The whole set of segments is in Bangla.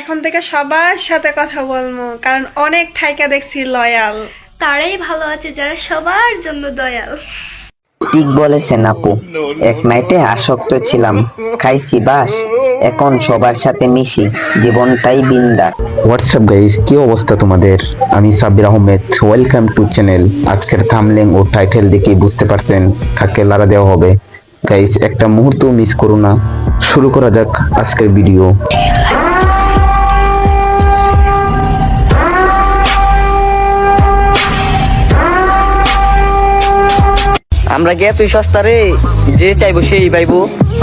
এখন থেকে সবার সাথে কথা বলব কারণ অনেক থাইকা দেখছি লয়াল। তারাই ভালো আছে যারা সবার জন্য দয়াল। ঠিক বলেছেন আপু এক নাইটে আসক্ত ছিলাম। খাইছি বাস। এখন সবার সাথে মিশি জীবনটাই বিন্দার হোয়াটসঅ্যাপ গাইস কি অবস্থা তোমাদের? আমি Sabbir Ahmed. Welcome to channel আজকের থামলেং ও টাইটেল দেখে বুঝতে পারছেন কাকে লারা দেওয়া হবে। গাইস একটা মুহূর্ত মিস করো না। শুরু করা যাক আজকের ভিডিও আমরা গে তুই সস্তা রে, যে চাইব সেই পাইবো,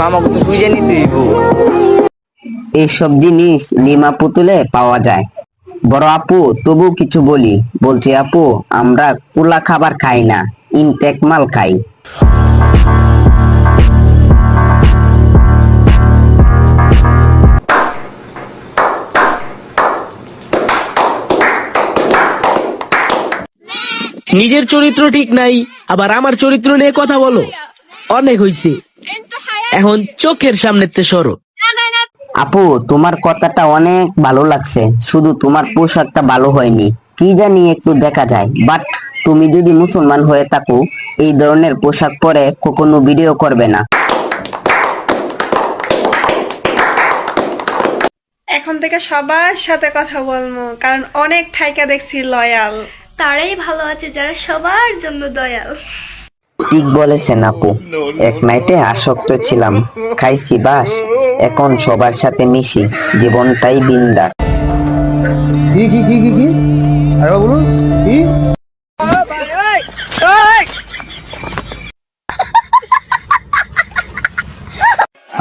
আমাকে তো তুই নিতে দিব এইসব জিনিস লিমা পুতুলে পাওয়া যায়। বড় আপু তবু কিছু বলি। বলছি, আপু, আমরা কুলা খাবার খাই না, ইনটেক মাল খাই। নিজের চরিত্র ঠিক নাই আবার আমার চরিত্র নিয়ে কথা বলো। অনেক হইছে। এখন চোখের সামনেতে সরো। আপু তোমার কথাটা অনেক ভালো লাগছে। শুধু তোমার পোশাকটা ভালো হয়নি। কি জানি একটু দেখা যায়। বাট তুমি যদি মুসলমান হয়ে থাকো এই ধরনের পোশাক পরে কখনো ভিডিও করবে না। এখন থেকে সবার সাথে কথা বলব কারণ অনেক থাইকা দেখছি লয়াল। তারাই ভালো আছে যারা সবার জন্য দয়াল। ঠিক বলেছেন আপু। এক নাইটে আসক্ত ছিলাম। খাইছি বাস। এখন সবার সাথে মিশি। জীবনটাই বিন্দা কি কি কি কি কি? আরে বলুন কি?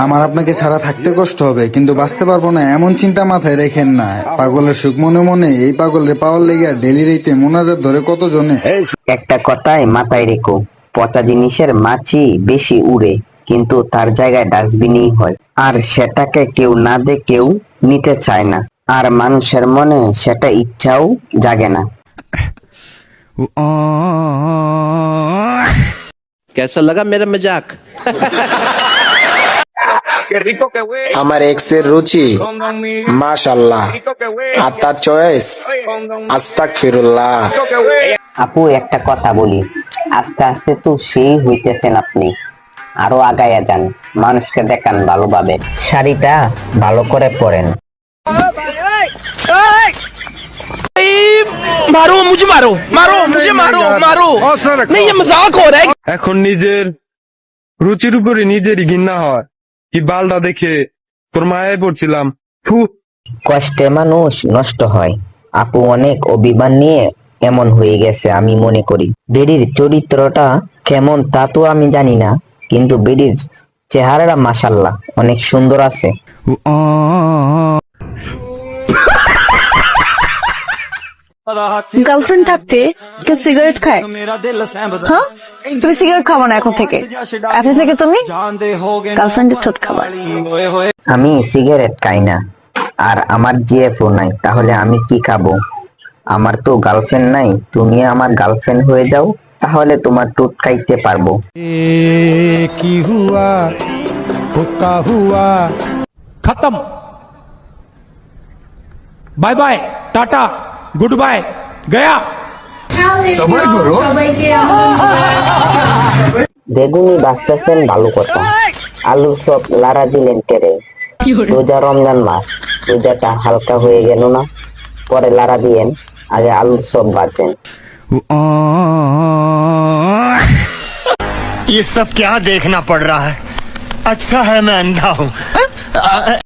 আমার আপনাকে ছাড়া থাকতে কষ্ট হবে কিন্তু বাঁচতে পারবো না এমন চিন্তা মাথায় রেখেন না পাগলের সুখ মনে মনে এই পাগলের পাওয়ার লেগে ডেলি রেতে মোনাজাত ধরে কত জনে একটা কথাই মাথায় রেখো পচা জিনিসের মাছি বেশি উড়ে কিন্তু তার জায়গায় ডাস্টবিনই হয় আর সেটাকে কেউ না দেখেও নিতে চায় না আর মানুষের মনে সেটা ইচ্ছাও জাগে না कैसा लगा मेरा मजाक আমার এক্স এর রুচি মাশাল্লাহ আর তার চয়েস আস্তাক ফিরুল্লাহ আপু একটা কথা বলি আস্তে আস্তে তো সেই হইতেছেন আপনি আরো আগায়া যান মানুষকে দেখান ভালোভাবে শাড়িটা ভালো করে পরেন মারো মুঝে মারো মারো মুঝে মারো মারো नहीं ये मजाक हो रहा है এখন নিজের রুচির উপরে নিজেরই ঘৃণা হয় কি বালটা দেখে তোর মায়ে পড়ছিলাম। ফু। কষ্টে মানুষ নষ্ট হয়। আপু অনেক অভিমান নিয়ে এমন হয়ে গেছে আমি মনে করি। বেরির চরিত্রটা কেমন তা তো আমি জানি না কিন্তু বেরির চেহারাটা মাসাল্লাহ অনেক সুন্দর আছে। গার্লফ্রেন্ড থাকতে কেউ সিগারেট খায়? হ্যাঁ? তুমি সিগারেট খাব না এখন থেকে। এখন থেকে তুমি গার্লফ্রেন্ডের ঠোঁট খাবার আমি সিগারেট খাই না। আর আমার জিএফও নাই তাহলে আমি কি খাব? আমার তো গার্লফ্রেন্ড নাই তুমি আমার গার্লফ্রেন্ড হয়ে যাও তাহলে তোমার টুট খাইতে পারব। কি হুয়া? হুক্কা হুয়া? খতম। Bye bye tata. Good bye Gaya সবাই করো বেগুনি বাঁচতেছেন ভালো কথা আলুর সব লারা দিলেন কেড়ে রোজা রমজান মাস রোজাটা হালকা হয়ে গেল না পরে লারা দিয়েন আগে আলুর সব বাঁচেন ये सब क्या देखना पड़ रहा है अच्छा है मैं अंधा हूँ